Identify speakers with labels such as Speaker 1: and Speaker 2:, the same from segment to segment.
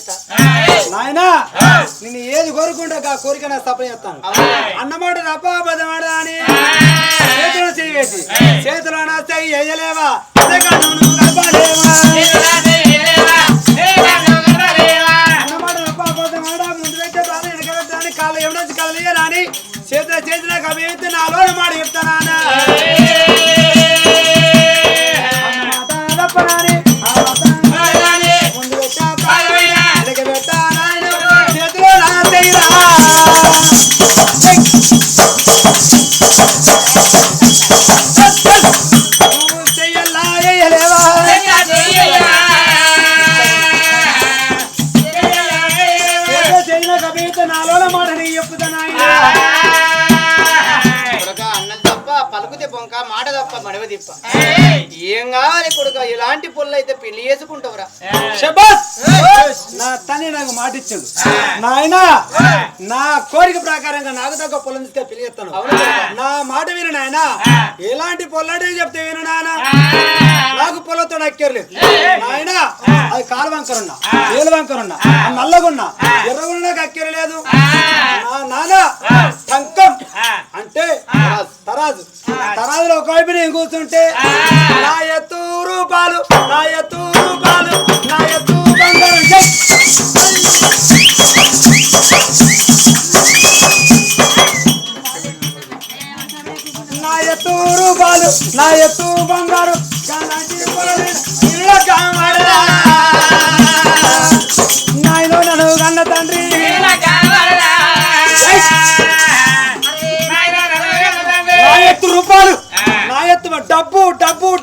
Speaker 1: చేస్తా.
Speaker 2: నాయనా నిన్ను ఏది కోరుకుంటా ఆ కోరిక నా తప్ప చేస్తాను అన్నమాట తప్ప అబద్ధమాట అని? చేతులు చేయవేసి చేతులు వేయలేవా ఎవడొచ్చి కదలియరా అని? చేతుల చేతుల కవి అయితే నాలో మాట చెప్తానా నువ్వు
Speaker 1: మడవ తిప్ప ఏం కావాలి కొడుక? ఇలాంటి పొల్లు అయితే పెళ్ళి చేసుకుంటావురా.
Speaker 2: నా తల్లి నాకు మాట ఇచ్చాడు నాయన నా కోరిక ప్రకారంగా నాకు తగ్గ పొలం ఇస్తే పిలిగెత్తాను నా మాట విను నాయన. ఎలాంటి పొల్లడే చెప్తే విను నాయన. నాకు పొలతో అక్కర్లేదు నాయన అది కాలు వంకరున్నా ఏలు వంకరున్నా ఆ నల్లగున్నా ఎర్రగున్నా నాకు అక్కర్లేదు. నా నాన్న టంకం అంటే తరాజు. తరాజులో ఒక వైపు నేను కూర్చుంటే నా ఎత్తు రూపాలు నా ఎత్తు రూపాలు నా ఎత్తు బంగారం జై! నా ఎత్తు రూపాలు నా ఎత్తు బంగారు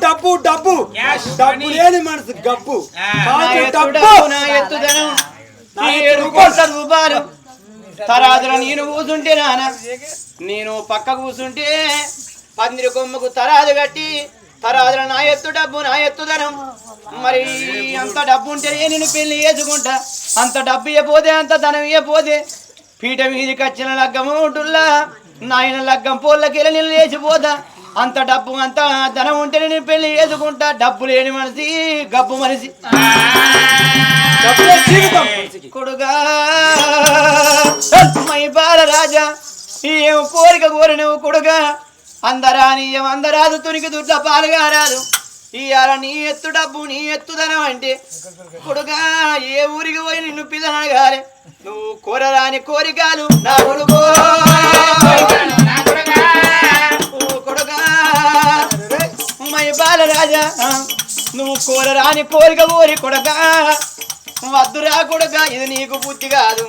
Speaker 2: డబ్బు డబ్బు. డబ్బు లేని మనసు గబ్బు.
Speaker 1: ఎత్తు రూపాయలు తరాదుల నేను కూసుంటే నాన్న నేను పక్క కూసుంటే పందిరి కొమ్మకు తరాదు కట్టి తరాదుల నా ఎత్తు డబ్బు నా ఎత్తుదనం మరి అంత డబ్బు ఉంటే నేను పెళ్ళి చేసుకుంటా. అంత డబ్బు ఇవ్వపోతే అంత ధనం ఇవ్వపోతే పీట మీదకి వచ్చిన లగ్గము ఉంటుల్లా నాయన లగ్గం పోళ్ళకెళ్ళి నేను లేచిపోతా. అంత డబ్బు అంత ధనం ఉంటే నేను పెళ్ళి చేసుకుంటా. డబ్బు లేని మనిషి గబ్బు మనిషి. కొడుగా మై బాల రాజా ఏం కోరిక కోరినవు కొడుగా అందరానీయం అందరాదు తునికి దుడ్ల పాలుగా రాదు ఇయాల నీ ఎత్తు డబ్బు నీ ఎత్తుదనం అంటే కొడుగా ఏ ఊరికి పోయి నిన్ను పిల్లనగాలి నువ్వు కోరరాని కోరికలు నా కొడుకో. మై బాల రాజా నువ్వు కోరరాని కోరిక ఊరి కొడక వద్దురా కొడుక ఇది నీకు బుద్ధి కాదు.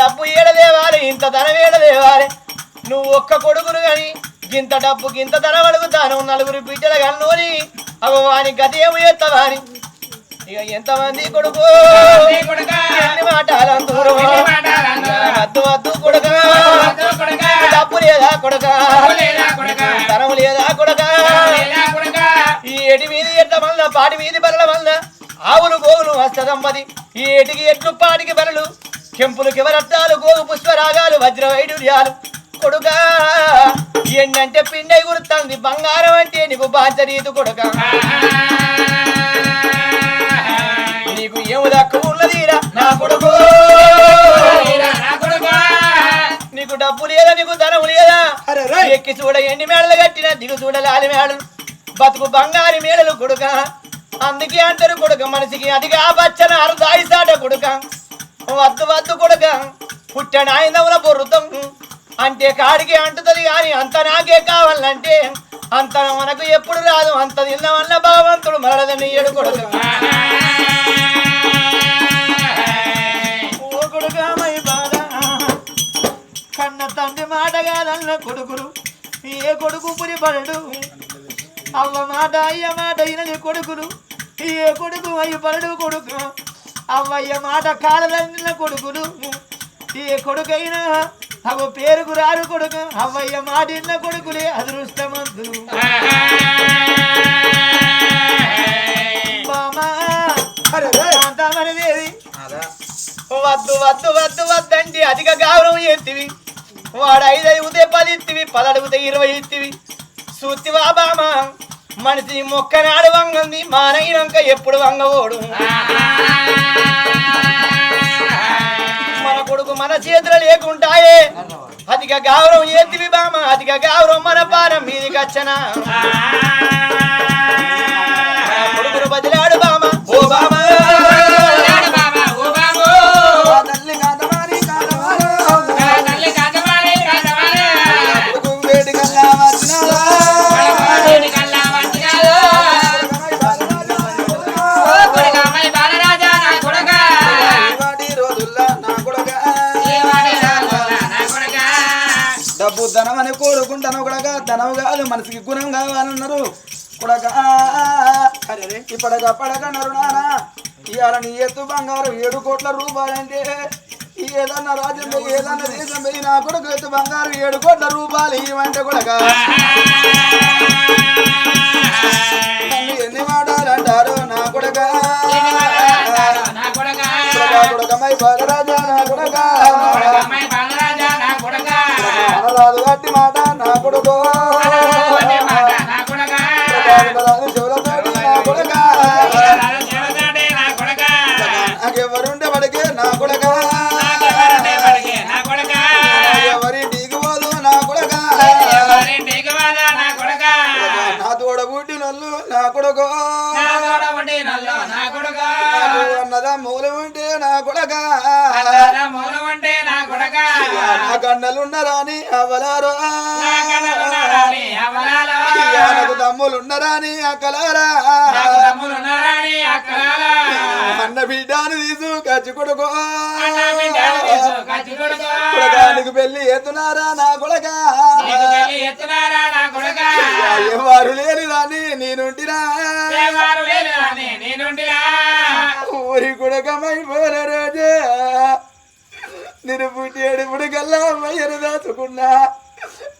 Speaker 1: డబ్బు ఏడదేవాలి ఇంత ధనం ఏడదేవాలి. నువ్వు ఒక్క కొడుకును గాని గింత డబ్బు గింత ధనం అడుగుతాను నలుగురు బిడ్డల కన్నోని అగో వాని గతి ఏమి చేస్తావాని ఇక ఎంతమంది కొడుకు? ఎన్ని మాటలు అందరూ వద్దు వద్దు కొడుక? డబ్బు లేదా కొడుక? ధనం లేదా కొడుక? ఈ ఎటి వీధి ఎట్ల వల్ల పాటి వీధి బరల వల్ల ఆవులు గోవులు వస్తదమ్మది ఈ ఎటికి ఎట్లు పాటికి బరలు కెంపులు కివరత్తాలు గోగు పుష్పరాగాలు వజ్ర వైడూర్యాలు. కొడుకా ఎన్నంటే పిండై గుర్తుంది బంగారం అంటే నీకు బాధ్యరీతు కొడుక. నీకు ఏము దక్కువ ఉన్నదిరా నా కొడుకు. నీకు డబ్బు లేదా నీకు ధనం లేదా?
Speaker 2: అరే
Speaker 1: ఎక్కి చూడ ఎన్ని మేడలు కట్టిన దిగు చూడ లాలి మేడలు. బతుకు బంగారు మేడలు కొడుక. అందుకే అంటారు కొడుక మనిషికి అదిగా బచ్చన అరుదాయి సాట కొడుక. వద్దు వద్దు కొడుక పుట్టిన ఆయనవుల బొరుతం. అంటే కాడికి అంటుతుంది కానీ అంత నాకే కావాలంటే అంత మనకు ఎప్పుడు రాదు. అంత తిన్న వల్ల భగవంతుడు మరడదని ఏడు కొడుక. కన్న తండ్రి మాట కాదన్న కొడుకులు. ఏ కొడుకు పురిపడడు? అవ్వ మాట అయ్య మాట ఇనని కొడుకులు. ఏ కొడుకు అయ్యి పరుడు కొడుకు? అవ్వయ్య మాట కాలదండిన కొడుకులు. ఏ కొడుకైనా అవ పేరుకు రారు కొడుకు. అవ్వయ్య మాట ఇన్న కొడుకులే అదృష్టమంతులు వద్దు వద్దు వద్దు వద్దండి అధిక గౌరవం ఎత్తివి వాడు ఐదు అడిగితే పది ఇత్తివి పది అడిగితే ఇరవై ఇత్తివి. సూతివా బామ. మనిషి మొక్కనాడు వంగంది మానయినాక ఎప్పుడు వంగవోడు? మన కొడుకు మన చేతులు లేకుంటాయే. అధిక గౌరవం ఏతివి బామ అధిక గౌరవం మన పారం మీదికి వచ్చనా
Speaker 3: ధనం కాదు మనసుకి గుణం కావాలన్నారు కొడగా ఇప్పటిక పడకన్నారు నానా. ఇవాళ నీ ఎత్తు బంగారం ఏడు కోట్ల రూపాయలంటే ఏదన్నా రాజ్యం పోయి ఏదన్నా దేశం పోయి నా కొడుకు ఎత్తు బంగారం ఏడు కోట్ల రూపాయలు ఇవ్వంటే నన్ను ఎన్ని మాటలంటారు నా కొడగా కొడకమై బాలరాజా నా కొడగా కాదు గట్టి మాట నా కొడుకో. నాకు అన్నదా మూల ఉంటే నా కొడగా నా కన్నలున్నరా అని అవలారో. నాకు తమ్ములున్నరా అని అక్కలారా. అన్న బిడ్డను తీసు కచ్చి కొడుకో. కొడగానికి పెళ్ళి ఎత్తున్నారా నా కొడగా ఎవరు లేని దాన్ని నేనుంటిరా ఊరి కొడకమై రాజా నేను పుట్టేడుపుడు గల్లా అమ్మయ్యను దాచుకున్నా.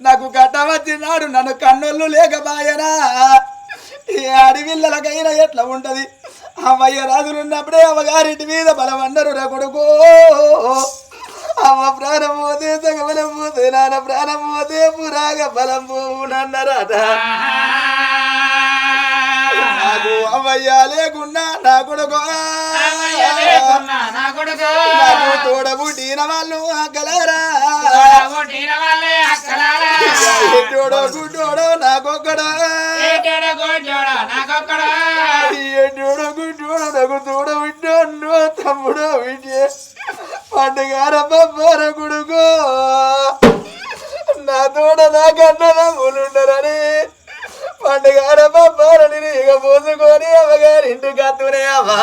Speaker 3: నాకు గడ్డ వచ్చినాడు నన్ను కన్నుళ్ళు లేకపాయనా ఏ అడవిల్లలకైనా ఎట్లా ఉంటది? అమ్మయ్య రాజులున్నప్పుడే అమ్మగారింటి మీద బలమన్నారు రా కొడుకు. అమ్మ ప్రాణం పోతే సగబలం పోతే నాన్న ప్రాణం పోతే పురాగ బలం పోవునన్నారట నాకు అమ్మయ్య లేకున్నా నా కొడుకు. నాకు తోడబుట్టిన వాళ్ళు అక్కలారా. ఎట్టోడో గుడ్డోడో నాకొక్కడో. ఎట్టోడో గుడ్డోడో నాకు తోడబుట్టో తమ్ముడో వింటే పండుగార బొమ్మర కొడుకు. నా తోడ నా కన్న నమ్ములుండరని పండుగార బొమ్మరని ఇక పోసుకొని అమ్మగారింటికి అత్తునే అవ్వా.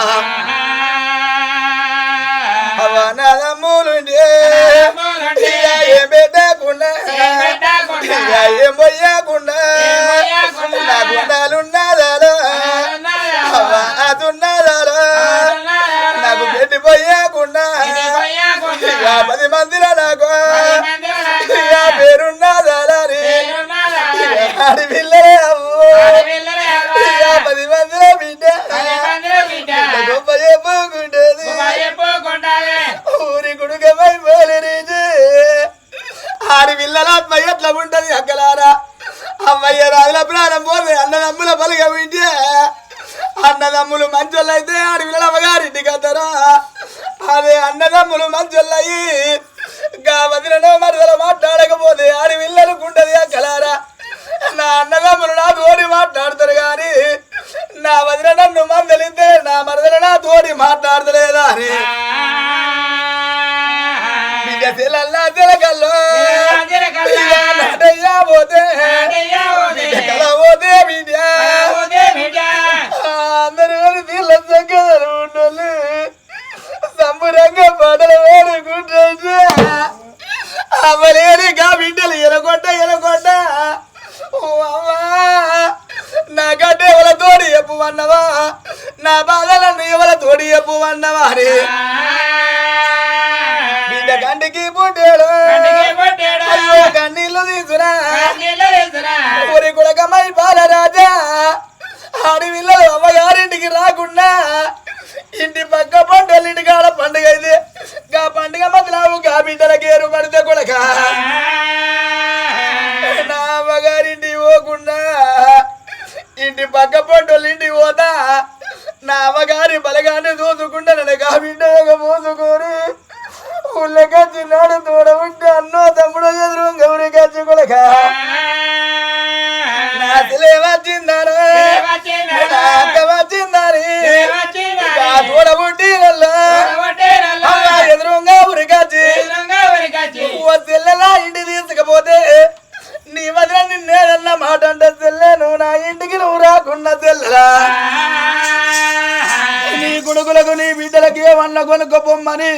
Speaker 3: అవ్వ నా తమ్ములుండే ఇక ఏం పెట్టకుండా ఏం పోయకుండా నా గుండాలున్నదాలో. అవ్వ అదున్నదాలో. నాకు పెట్టి పోయకుండా ఇక పది మందిలో నాకు. అన్నదమ్ములు మంచోళ్ళు అయితే ఆడి పిల్లల అమ్మగారింటికి ఊరి కులకమై బాలరాజా. ఆడవిల్లలు అమ్మగారింటికి రాకుండా ఇంటి పక్క పంటలు కాడ పండుగ అయితే గా పండుగ మధ్యలో గా బిడ్డలకి ఏరు పడితే కొడక. నా అమ్మగారింటి పోకుండా ఇంటి పక్క పంటలు ఇంటికి పోతా. నా అమ్మగారి బలగాన్ని చూసుకుంటా నన్ను గా బిడ్డ పోసుకో. రాకుండా చెల్లెలా నీ కొడుకులకు నీ బిడ్డలకి ఏమన్నా కొనుక్కోపోమ్మని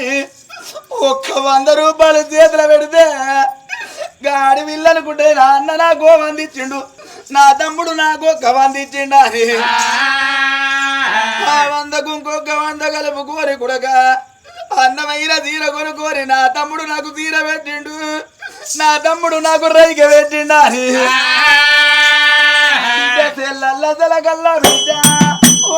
Speaker 3: ఒక్క వంద రూపాయలు చేతులు పెడితే గాడి విల్లనుకుంటే నా అన్న నాకు ఓ వంద ఇచ్చిండు నా తమ్ముడు నాకు ఒక్క వంద ఇచ్చిండు అని. ఆ వందకు ఇంకొక వంద కలుపుకోరి కుడక అన్నమైన తీర కొనుక్కోరి నా తమ్ముడు నాకు తీర పెట్టిండు నా తమ్ముడు నాకు రైక పెట్టిండు అని. బిడ్డ తెల్లల్ల తెలగల్ల బిడ్డ ఓ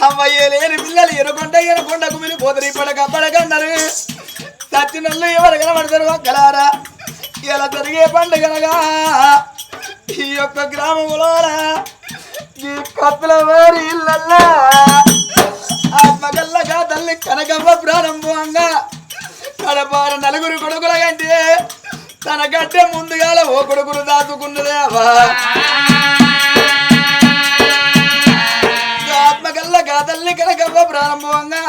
Speaker 3: అమ్మయ్య లేని పిల్లలు ఎనకొండ ఎనకొండ మీరు పోతరు ఇప్పటికి అప్పటికన్నారు సచ్చినల్లు ఎవరు కనబడతారు ఒక్కలారా? ఇలా జరిగే పండుగనగా ఈ యొక్క గ్రామంలో ఈ కత్తుల వారి ఇళ్ళల్లా ఆత్మకల్లగా తల్లి కనకమ్మ ప్రారంభంగా కడపార నలుగురు కొడుకుల కంటే తన గడ్డ ముందుగాల ఓ కొడుకును దాచుకున్నదే అవ్వా. ఆత్మకల్ల తల్లి కనకవ్వ ప్రారంభంగా.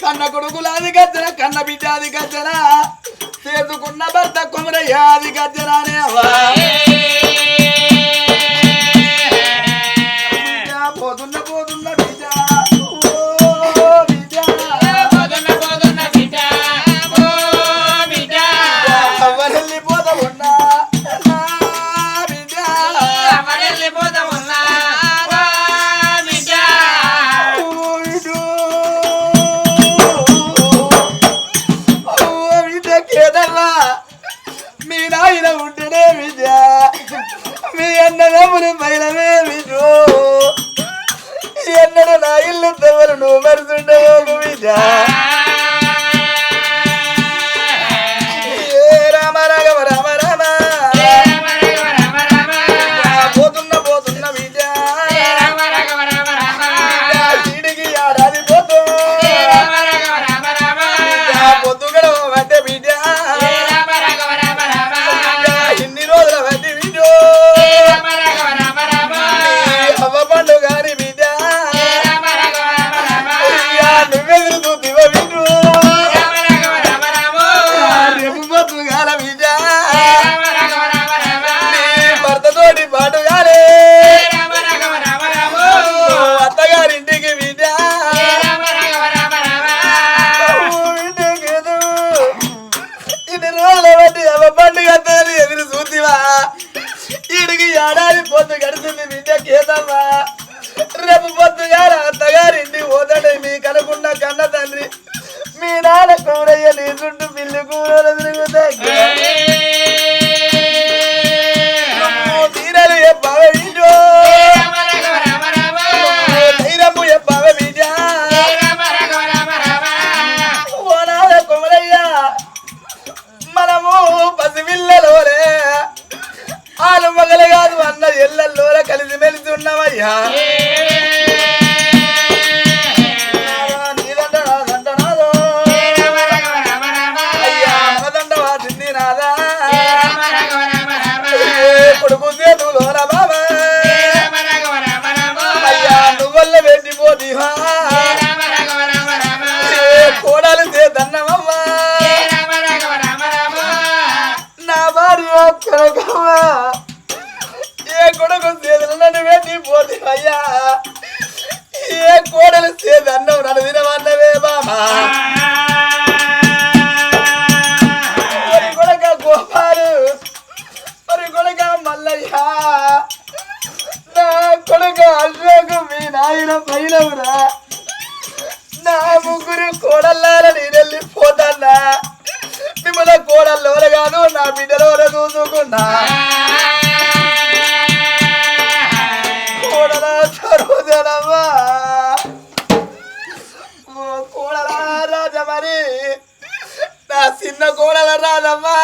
Speaker 3: కన్న కొడుకులాది గజ్జన కన్న బిడ్డాది గజ్జన చేసుకున్న భర్త కుమరయ్యాది గజ్జనానే అవ్వా చేతులు నన్ను అయ్యా. ఏ కోడలు చేతన్నవు నన్ను తినవన్నవే బామా. మరి కొడక గోపాలు మరి కొడక మల్లయ్య. నా కొడక అల్లకు మీ నాయన పైనవురా నా ముగ్గురు కోడల్లారా నేను వెళ్ళిపోతానా మిమ్మల్ని కోడల్లోన కాదు నా బిడ్డలోన చూసుకున్నా రాదమ్మా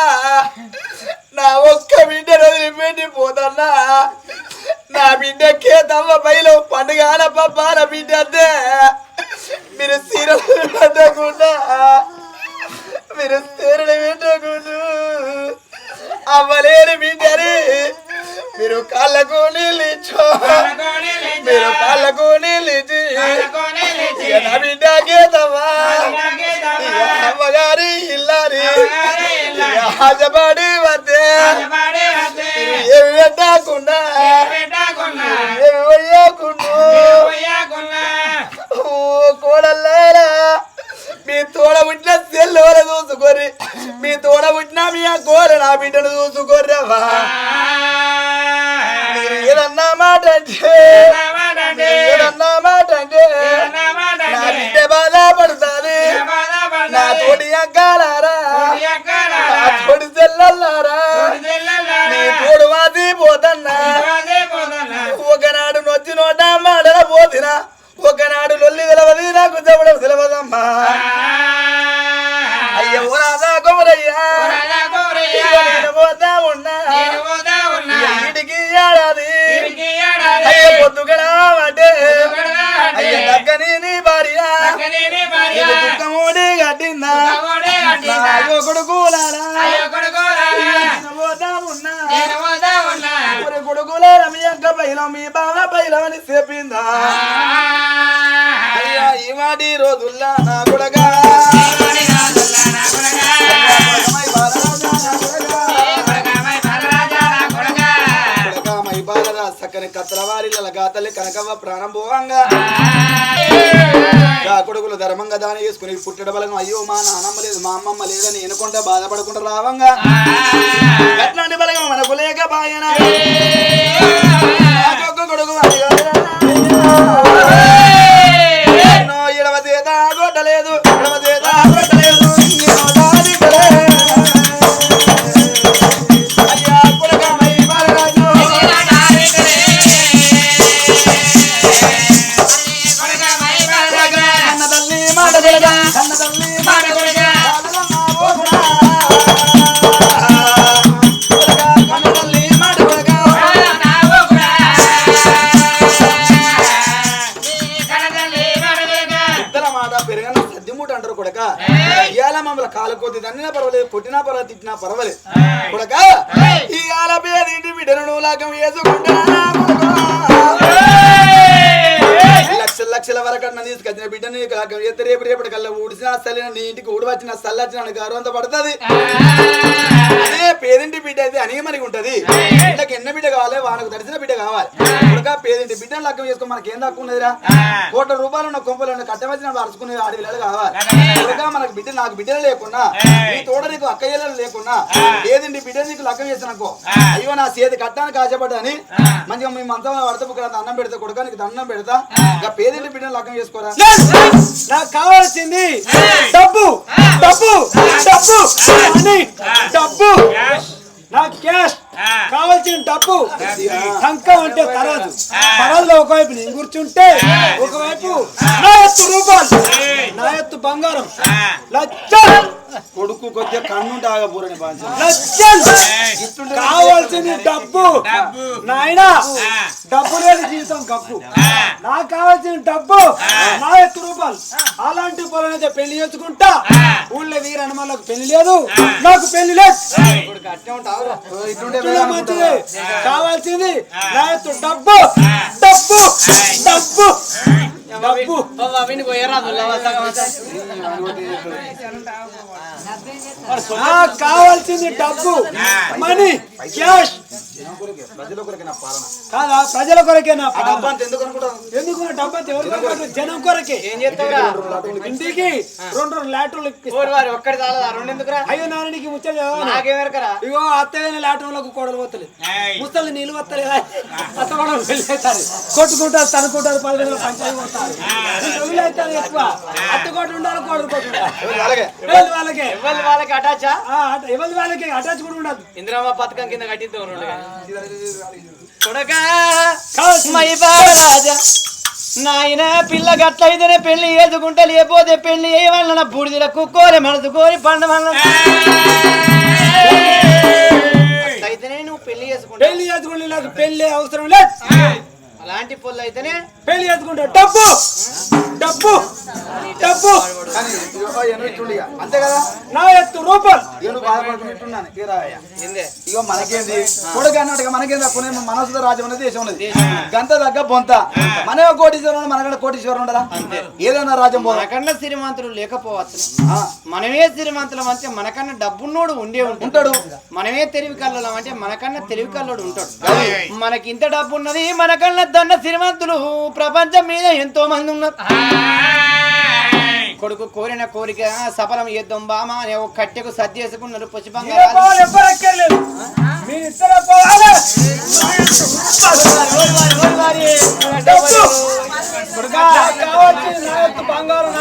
Speaker 3: నా ఒక్క బిడ్డ వదిలిపెట్టి పోతన్నా నా బిడ్డకే తమ్మ బయలు పండుగ ఆడపప్పాల బిడ్డ అంతే. మీరు సీరలు పెట్టకుండా మీరు సీరలు పెట్టకుండా అవ్వలేని బిడ్డని మీరు కళ్ళకు ఇచ్చో మీరు కళ్ళకు ఇక నా బిడ్డకే తమ్మా హజబడి వద్దే. ఏమి పెట్టకుండా ఏమి వయ్యకుండా ఓ కోడల్లారా. మీ తోడ పుట్టిన సెల్లోర చూసుకోర్రి. మీ తోడ పుట్టిన మీ ఆ కోర నా బిడ్డను చూసుకోర్రవా ఏదన్నా మాట అంటే గాతల్లి కనకవ్వ ప్రాణం పోవంగా కొడుకులు ధర్మంగా దాని చేసుకుని పుట్టడ బలం అయ్యో మా నాన్నమ్మ లేదు మా అమ్మమ్మ లేదని ఎనుకుంటా బాధపడకుండా రావంగా. ఎట్లాంటి బలగం మనకు లేక బాయనా. కొడుకు కొద్ది తన్నినా పర్వాలేదు కొట్టినా పర్వాలేదు తిట్టినా పర్వాలేదు. కొడక? ఇవాళ పేదింటి బిడ్డను లాగం వేసుకుంటా. లక్షల లక్షల వరకు అన్న తీసుకొచ్చిన బిడ్డని లాగం ఎత్త రేపు రేపటి కల్లా ఊడిసిన సల్లిన నీ ఇంటికి ఊడి వచ్చిన సల్లచ్చిన గౌరవం అంతా పడుతుంది. పేదింటి బిడ్డ అయితే అనేమని ఉంటది. బిడ్డకి ఎన్న బిడ్డ కావాలి? వానకు తడిసిన బిడ్డ కావాలి. కొడక పేదింటి బిడ్డను లగ్గం చేసుకో మనకి ఏం తక్కువ ఉన్నదిరా? కోట్ల రూపాయలు ఉన్న కొంపలు ఉన్న కట్టవచ్చిన అరుచుకునే ఆడపిల్లలు కావాలి. కొడక మనకు బిడ్డ నాకు బిడ్డలు లేకున్నా నీ తోడ నీకు అక్కయ్యలు లేకున్నా ఏదింటి బిడ్డ నీకు లగ్గం చేసినకో. అయ్యో నా చేతి కట్టానికి ఆశపడ్డాని మంచిగా మీ మంచం పడతా ఇక్కడ అన్నం పెడతా కొడుక నీకు దండం పెడతా. ఇంకా పేదింటి బిడ్డను లగ్గం చేసుకోరా?
Speaker 2: నాకు కావాల్సింది డబ్బు. డబ్బు. డబ్బు. డబ్బు. నాకు క్యాష్ కావాల్సిన డబ్బు. టంకం అంటే తరాజు. తరాజులో ఒకవైపు నేను కూర్చుంటే ఒకవైపు నా ఎత్తు రూపాయలు నా ఎత్తు బంగారం. లచ్చ
Speaker 3: కొడుకు కొద్దిగా బాధ్యత.
Speaker 2: లచ్చ కావాల్సింది డబ్బు. నాయనా డబ్బు లేని జీవితం గప్పు నాకు కావాల్సిన డబ్బు నా ఎత్తు రూపాయలు అలాంటి పొలనైతే పెళ్ళి చేసుకుంటా. ఊళ్ళో వీర హనుమాన్లకు పెళ్ళి లేదు. నాకు పెళ్ళి లేదు.
Speaker 3: ఇటుంటే
Speaker 2: మంచిది కావాల్సింది. నా ఎత్తు డబ్బు డబ్బు డబ్బు. డబ్బు. నాకు కావాల్సింది డబ్బు. Money cash.
Speaker 3: ప్రజల కొరకే నా పాలన.
Speaker 2: కాదా? ప్రజల కొరకే నా పాలన.
Speaker 3: డబ్బా అంత ఎందుకు అనుకుంటావు
Speaker 2: ఎవరి? జనం కొరకే.
Speaker 1: ఏం చేస్తావురా?
Speaker 2: ఇంటికి రెండు రెండు లాటర్లు ఇప్పిస్తా.
Speaker 1: ఓరి వారి ఒక్కడి చాలదా? రెండు ఎందుకురా?
Speaker 2: అయ్యో నీకు ముచ్చట?
Speaker 1: నాకేమెరకరా?
Speaker 2: ఇగో అత్తయ్య లాటంలోకి కోడలు పోతలేదు ముసలి నీళ్ళు వస్తలేదా అత్త కూడా వెళ్ళేస్తారు. కొట్టుకుంటారు తనుకుంటారు పది రోజులు పంచాయతీ కొడతారు అవుతారు ఎక్కువ. అత్త ఉండాలి కోడలు కోట ఉండాలి.
Speaker 3: అలాగే
Speaker 2: ఎవరి వాళ్ళకే?
Speaker 1: ఎవరి వాళ్ళకి? అటాచా?
Speaker 2: ఆ, అట- ఎవరి వాళ్ళకి? అటాచ్ కూడా ఉండదు.
Speaker 1: ఇందిరామ పథకం కింద కట్టిద్దాం రెండు కొడకా
Speaker 2: కావాల్సింది.
Speaker 1: మై బాలరాజా నాయన పిల్ల గట్లయితేనే పెళ్ళి చేసుకుంటే లేకపోతే పెళ్ళి చేయవలన బూడిదల కోరి పండవలన అయితేనే నువ్వు పెళ్ళి చేసుకుంటావు.
Speaker 2: పెళ్ళి చేసుకుంటే నాకు పెళ్ళి అవసరం లేదు.
Speaker 1: అలాంటి పొల్లు అయితేనే
Speaker 2: పెళ్ళి చేసుకుంటే డబ్బు! డబ్బు! డబ్బు.
Speaker 3: అంతే కదా?
Speaker 2: నా ఎత్తు
Speaker 3: ఇక రాయ్యా.
Speaker 1: ఏందే?
Speaker 3: ఇగో మనకేంది? కొడుకు అన్నట్టుగా మనకేంది? తక్కువ మనసులో రాజ్యం ఉన్నది. దేశం ఉన్నది. గంత తగ్గ బొంత. మనమే కోటీశ్వరం మనకన్నా కోటీశ్వరం ఉండదా ఏదైనా రాజ్యం పోదా.
Speaker 1: మనకన్నా సిరిమంతులు లేకపోవచ్చు.
Speaker 3: ఆ,
Speaker 1: మనమే సిరిమంతులం అంటే మనకన్నా డబ్బున్నోడు ఉండే ఉంటాడు. మనమే తెలివి కల్లోలం అంటే మనకన్నా తెలివి కల్లోడు ఉంటాడు. మనకి ఇంత డబ్బు ఉన్నది మనకన్నా దన్న సిరిమంతులు ప్రపంచం మీద ఎంతో మంది ఉన్నారు. కొడుకు కోరిన కోరిక సఫలం చేద్దాం బామా అనే ఒక కట్టెకు సర్ది వేసుకున్నారు పుష్పంగా.
Speaker 2: బంగారం,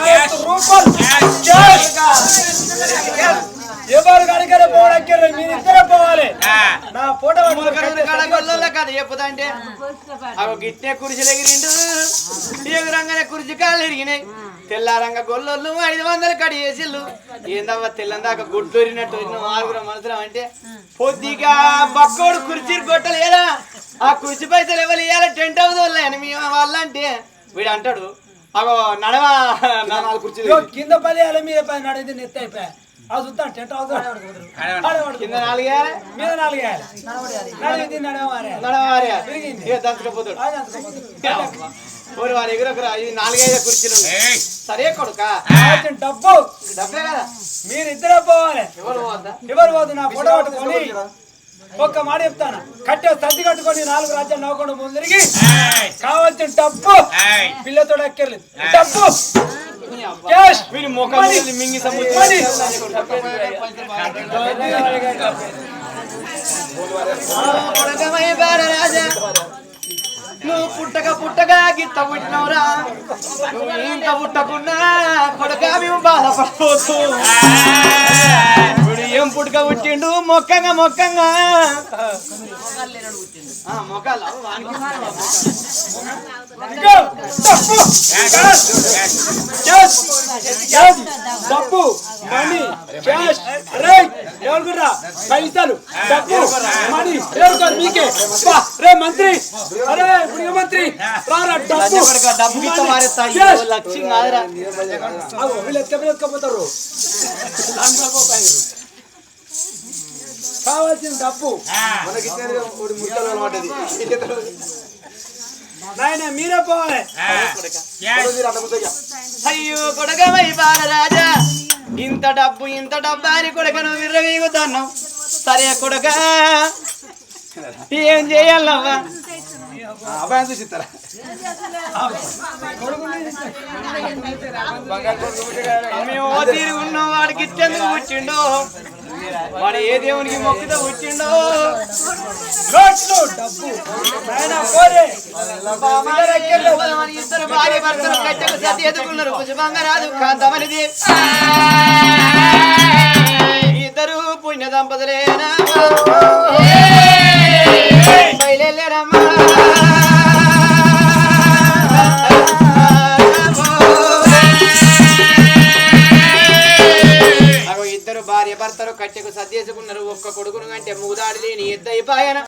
Speaker 2: ఎవరు కడిగారో పోవడానికి మీరు ఇద్దరే పోవాలి. నా ఫోటో
Speaker 1: అంటే? అవి గిట్టే కురిసిలు ఎగిరిండు. ఎగురంగానే కురిసి కాళ్ళు ఎరిగినాయి. తెల్లారంగా గొల్లోళ్ళు ఐదు వందలు కడి చేసిళ్ళు. ఏందవ్వ తెల్లందాక గుడ్లు ఎరిగినట్టు నువ్వు ఆరుగురు మనసులో అంటే పొద్దిగా బక్కోడు కుర్చీ కొట్టలేదా? ఆ కుర్చీ పైసలు ఎవరు ఇవ్వాలి టెంట్ హౌస్ వాళ్ళని మీ వాళ్ళంటే వీడు అంటాడు అగో నడవ
Speaker 3: నాలుగు కుర్చీలు
Speaker 2: కింద పది మీద పది నడితే నెత్తి అయిపోయా. ఆ చూస్తాను టెంట్ హౌస్
Speaker 1: కింద నాలుగేయాలి?
Speaker 2: మీద నాలుగు వేయాలి నడిగింది నడవాలి
Speaker 1: నడవాలి ఇక దంచుకపోతాడు. ఓరి వారి ఎగురొకరు ఇది నాలుగైదు కుర్చీలు. సరే కొడుక.
Speaker 2: డబ్బు.
Speaker 1: డబ్బే కదా.
Speaker 2: మీరు ఇద్దరే పోవాలి.
Speaker 1: ఎవరు
Speaker 2: పోదు నా ఫోటో పట్టుకొని ఒక్క మాట చెప్తాను. కట్టే సర్ది కట్టుకొని నాలుగు రాజ్యాలు నవ్వకుండా ముందరికి. కావాల్సిన డబ్బు. పిల్లతో ఎక్కర్లేదు డబ్బు. క్యాష్!
Speaker 1: వీరి ముఖం మింగి నువ్వు పుట్టక పుట్టగా గిత్త పుట్టినవురా. నువ్వు ఇంత పుట్టకున్నా కొడక మేము బాధపడవచ్చు పుట్టుక పుట్టిండు మొక్కంగా మొక్కంగా.
Speaker 2: డబ్బు క్యాష్ క్యాష్ క్యాష్ డబ్బు మనీ! క్యాష్ రే ఎవరు కూడా పైసలు! డబ్బు మనీ! మీకే! రే మంత్రి! అరే ఇప్పుడు మంత్రి! రారా డబ్బు.
Speaker 1: లక్ష్యం కాదురా
Speaker 2: వీళ్ళు ఎత్తుకపోతారు. కావాల్సిన డబ్బు
Speaker 3: మనకి ముక్కలు అలవాటది
Speaker 2: నాయన మీరే పోవాలి.
Speaker 1: అయ్యో కొడకమై బాలరాజా ఇంత డబ్బు ఇంత డబ్బు అని కొడకను విర్రవీగుతున్నావు సరే కొడక. ఏం చేయాలవ్వా?
Speaker 3: ఆ, అబ్బాయిని చూసి ఇస్తారా
Speaker 1: మేము వాడికి ఇచ్చేందుకు పుట్టిండో. వాడు ఏ దేవునికి మొక్కుతో పుట్టిండో
Speaker 2: నోట్లు డబ్బు. ఆయన పోరే
Speaker 1: ఇద్దరు భార్య భర్తలు కట్టెలు సతి ఎదుకున్నారు రాదు కాంతమనిది ఇద్దరు పుణ్య దంపతులేనా భర్తలు కట్టెకు సర్దేసుకున్నారు ఒక్క కొడుకును కంటే మూదాడి లేని ఎద్దయిపాయన